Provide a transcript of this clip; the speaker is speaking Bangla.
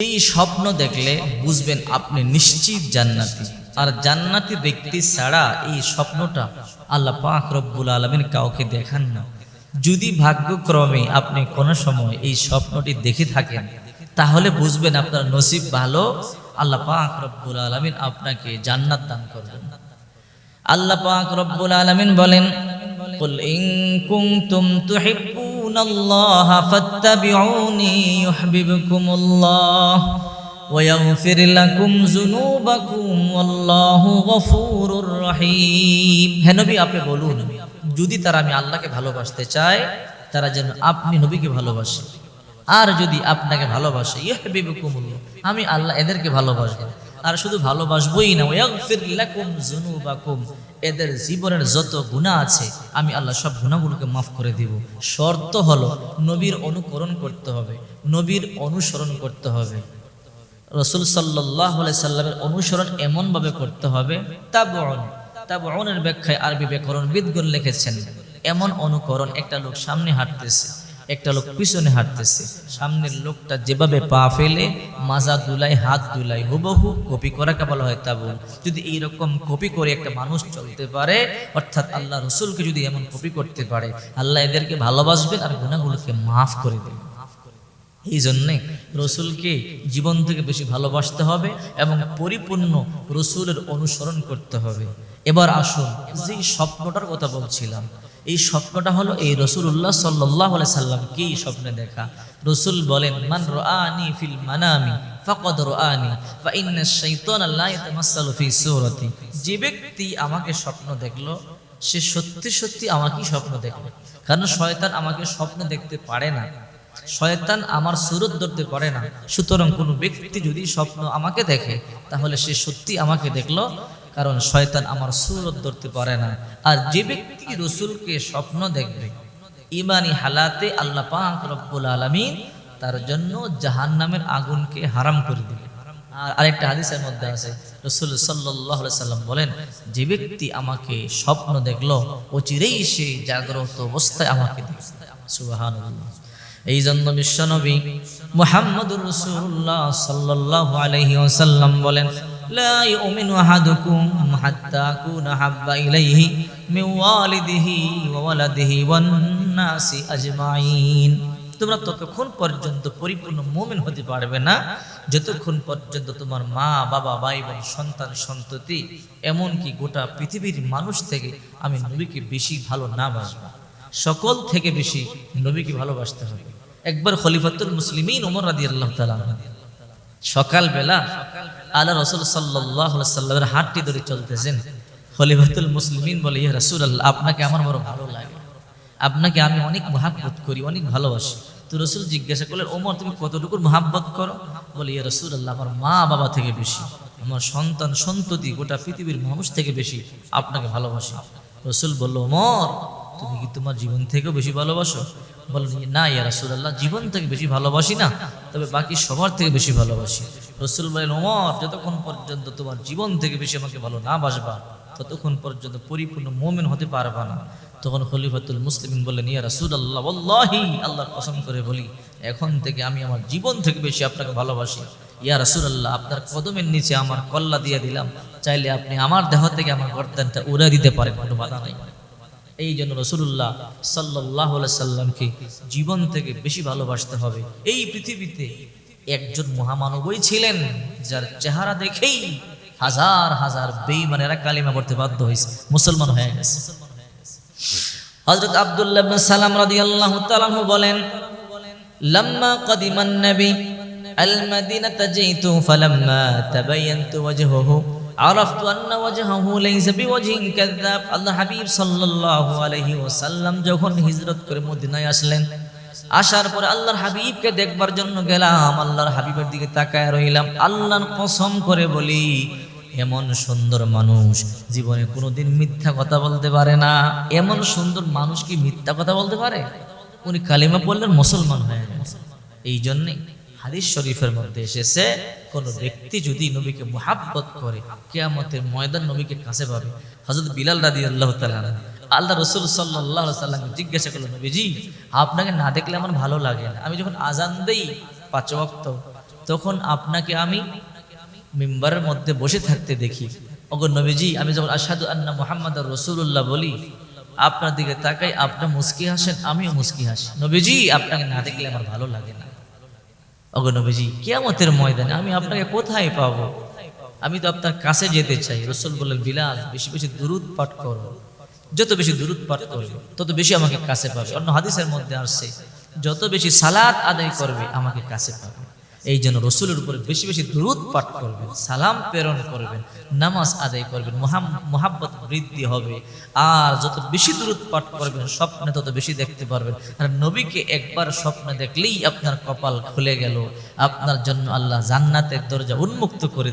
এই স্বপ্ন দেখলে বুঝবেন আপনি নিশ্চিত জান্নাতি আর জান্নাতি ব্যক্তি ছাড়া এই স্বপ্নটা আল্লাহ পাক রব্বুল আলমিন কাউকে দেখান না যদি ভাগ্যক্রমে আপনি কোনো সময় এই স্বপ্নটি দেখে থাকেন তাহলে বুঝবেন আপনার নসিব ভালো আল্লাহ পাক রব্বুল আলমিন আপনাকে জান্নাত দান করবেন আল্লাহ পাক রব্বুল আলামিন বলেন قل إن كنتم تحبون الله فاتبعوني يحببكم الله ويغفر لكم ذنوبكم والله غفور رحيم হে নবী আপনি বলুন যদি তারা আমি আল্লাহকে ভালোবাসতে চায় তারা যেন আপনি নবীকে ভালোবাসে আর যদি আপনাকে ভালোবাসে ইহবিবুকুমুল্লাহ আমি আল্লাহ এদেরকে ভালোবাসবো আর শুধু ভালোবাসবোই না এদের জীবনের যত গুনাহ আছে, আমি আল্লাহ সব গুনাহগুলোকে মাফ করে দিব। শর্ত হলো, নবীর অনুকরণ করতে হবে, নবীর অনুসরণ করতে হবে। রসুল সাল্লাহ সাল্লামের অনুসরণ এমনভাবে করতে হবে তাবন তাবনের ব্যাখ্যায় আরবি ব্যাকরণবিদগণ লিখেছেন, এমন অনুকরণ একটা লোক সামনে হাঁটতেছে। একটা লোক পিছনে হাঁটতেছে। সামনের লোকটা যেভাবে পা ফেলে, মাজা দুলাই হাত দুলাই হুবহু কপি করাকে বলা হয় তাবুল যদি এইরকম কপি করে একটা মানুষ চলতে পারে, অর্থাৎ আল্লাহ রসুলকে যদি এমন কপি করতে পারে, আল্লাহ এদেরকে ভালোবাসবেন আর গুণাগুলোকে মাফ করে দেবেন। এই জন্যে রসুলকে জীবন থেকে বেশি ভালোবাসতে হবে এবং পরিপূর্ণ রসুলের অনুসরণ করতে হবে। এবার আসুন যে স্বপ্নটার কথা বলছিলাম, এই স্বপ্নটা হলো এই রসুল্লাহ সাল্লাহ সাল্লাম কি স্বপ্নে দেখা? রসুল বলেন, মান রানি ফিল মানামি যে ব্যক্তি আমাকে স্বপ্ন দেখল, সে সত্যি সত্যি আমাকেই স্বপ্ন দেখল। কারণ শয়তান আমাকে স্বপ্ন দেখতে পারে না। শয়তান আমার সুরত ধরতে পারে না। সুতরাং কোনো ব্যক্তি যদি স্বপ্ন আমাকে দেখে, তাহলে সে সত্যি আমাকে দেখল। কারণ শয়তান আমার সুরত ধরতে পারে না। আর যে ব্যক্তি রসুলকে স্বপ্ন দেখবে, ইমানি হালাতে আল্লাহ পাক রব্বুল আলমিন তার জন্য জাহান নামের আগুনকে হারাম করে দিবে। আর আরেকটা হাদিসের মধ্যে আছে, রসুল সাল্লাহ সাল্লাম বলেন, যে ব্যক্তি আমাকে স্বপ্ন দেখল, অচিরেই সে জাগ্রত অবস্থায় আমাকে সুবাহান এই জন্য বিশ্বনবী মুহাম্মদুর রসুল্লাহ সাল্লাল্লাহু আলাইহি ওয়াসাল্লাম বলেন তোমরা ততক্ষণ পর্যন্ত পরিপূর্ণ মুমিন হতে পারবে না। যতক্ষণ পর্যন্ত তোমার মা, বাবা, ভাই বোন, সন্তান, সন্ততি, এমনকি গোটা পৃথিবীর মানুষ থেকে আমি নবীকে বেশি ভালো না বাসবো। সকল থেকে বেশি নবীকে ভালোবাসতে হবে। একবার খলিফাতুল মুসলিমিন ওমর রাদি আল্লাহ সকালবেলা আল্লাহ রসুল সাল্লাহ সাল্লামের হাতটি ধরে চলতেছেন। খলিফাতুল মুসলিমিন বলে, ইয়া রসুল আল্লাহ আপনাকে আমার বড় ভালো লাগে। আপনাকে আমি অনেক মহাব্বত করি, অনেক ভালোবাসি। তো রসুল জিজ্ঞাসা করলেন, ওমর, তুমি কতটুকু মহাব্বত করো? বলে, ইয়া রসুল আল্লাহ আমার মা বাবা থেকে বেশি, আমার সন্তান সন্ততি গোটা পৃথিবীর মানুষ থেকে বেশি আপনাকে ভালোবাসি। রসুল বলল, ওমর তুমি কি তোমার জীবন থেকেও বেশি ভালোবাসো? বলেন না, ইয়া রাসূলুল্লাহ, জীবন থেকে বেশি ভালোবাসি না, তবে বাকি সবার থেকে বেশি ভালোবাসি। রসুল বলেন ওমর যতক্ষণ পর্যন্ত তোমার জীবন থেকে বেশি আমাকে ভালো না বাসবা, ততক্ষণ পর্যন্ত পরিপূর্ণ মোমেন হতে পারবা না। তখন খলিফাতুল মুসলিমিন বললেন, ইয়া রাসূলুল্লাহ, ওয়াল্লাহি আল্লাহ কসম করে বলি, এখন থেকে আমি আমার জীবন থেকে বেশি আপনাকে ভালোবাসি। ইয়া রাসূলুল্লাহ, আপনার কদমের নিচে আমার কল্লা দিয়ে দিলাম, চাইলে আপনি আমার দেহ থেকে আমার গর্দানটা উড়ে দিতে পারেন, কোনো বাধা নাই। এই জন্য রসুল্লাহ সাল্লাহ সাল্লামকে জীবন থেকে বেশি ভালোবাসতে হবে। এই পৃথিবীতে একজন মহামানবই ছিলেন যার চেহারা দেখেই হাজার হাজার বেইমানেরা কালিমা পড়তে বাধ্য হয়েছে। মুসলমান হয়ে গেছে। হযরত আব্দুল্লাহ সালাম তাআলা আনহু বলেন, লাম্মা কদিমান নবী আল মাদিনাতা জাইতু, ফালাম্মা তাবায়ানতু আরাফতু আন্না ওয়াজহাহু লাইসা বিওয়াজহিন কাযাব আল্লাহ হাবিব সাল্লাল্লাহু আলাইহি ওয়াসাল্লাম যখন হিজরত করে মদিনায় আসলেন, আসার পরে আল্লাহর হাবিবকে দেখবার জন্য গেলাম, আল্লাহর হাবিবের দিকে তাকায় রইলাম। আল্লাহর কসম করে বলি, এমন সুন্দর মানুষ জীবনে কোনোদিন মিথ্যা কথা বলতে পারে না। এমন সুন্দর মানুষ কি মিথ্যা কথা বলতে পারে? উনি কালিমা পড়লেন মুসলমান হয়ে গেছে। এই জন্যে হাদিস শরীফের মধ্যে এসেছে কোন ব্যক্তি যদি নবীকে মোহাব্বত করে, কেয়ামতের ময়দান নবীকে কাছে পাবে। হজরত বিলাল রাদি আল্লাহ তালা আল্লাহ রসুল সাল্লাহ সাল্লামকে জিজ্ঞাসা করল নবীজি, আপনাকে না দেখলে আমার ভালো লাগে না। আমি যখন আজান দেই পাঁচ ওয়াক্ত, তখন আপনাকে আমি মেম্বারের মধ্যে বসে থাকতে দেখি। ওগো নবীজি, আমি যখন আসাদু আন্না মোহাম্মদ রসুল্লাহ বলি, আপনার দিকে তাকাই আপনার মুস্কি হাসেন, আমিও মুস্কি হাসি। নবীজি, আপনাকে না দেখলে আমার ভালো লাগে না। কেয়ামতের কিয়ামতের ময়দানে আমি আপনাকে কোথায় পাবো? আমি তো আপনার কাছে যেতে চাই। রসুল বললেন, বিলাল, বেশি বেশি দূরত পাঠ করো। যত বেশি দূরত পাঠ করবে, তত বেশি আমাকে কাছে পাবে। অন্য হাদিসের মধ্যে আসছে, যত বেশি সালাদ আদায় করবে, আমাকে কাছে পাবে। এই জন্য রসুলের উপরে বেশি বেশি দ্রুত পাঠ করবেন, সালাম প্রেরণ করবেন, নামাজ আদায় করবেন মহাব্বত বৃদ্ধি হবে। আর যত বেশি দ্রুত পাঠ করবেন, স্বপ্নে তত বেশি দেখতে পারবেন। আর নবীকে একবার স্বপ্নে দেখলেই আপনার কপাল খুলে গেল। আপনার জন্য আল্লাহ জান্নাতের দরজা উন্মুক্ত করে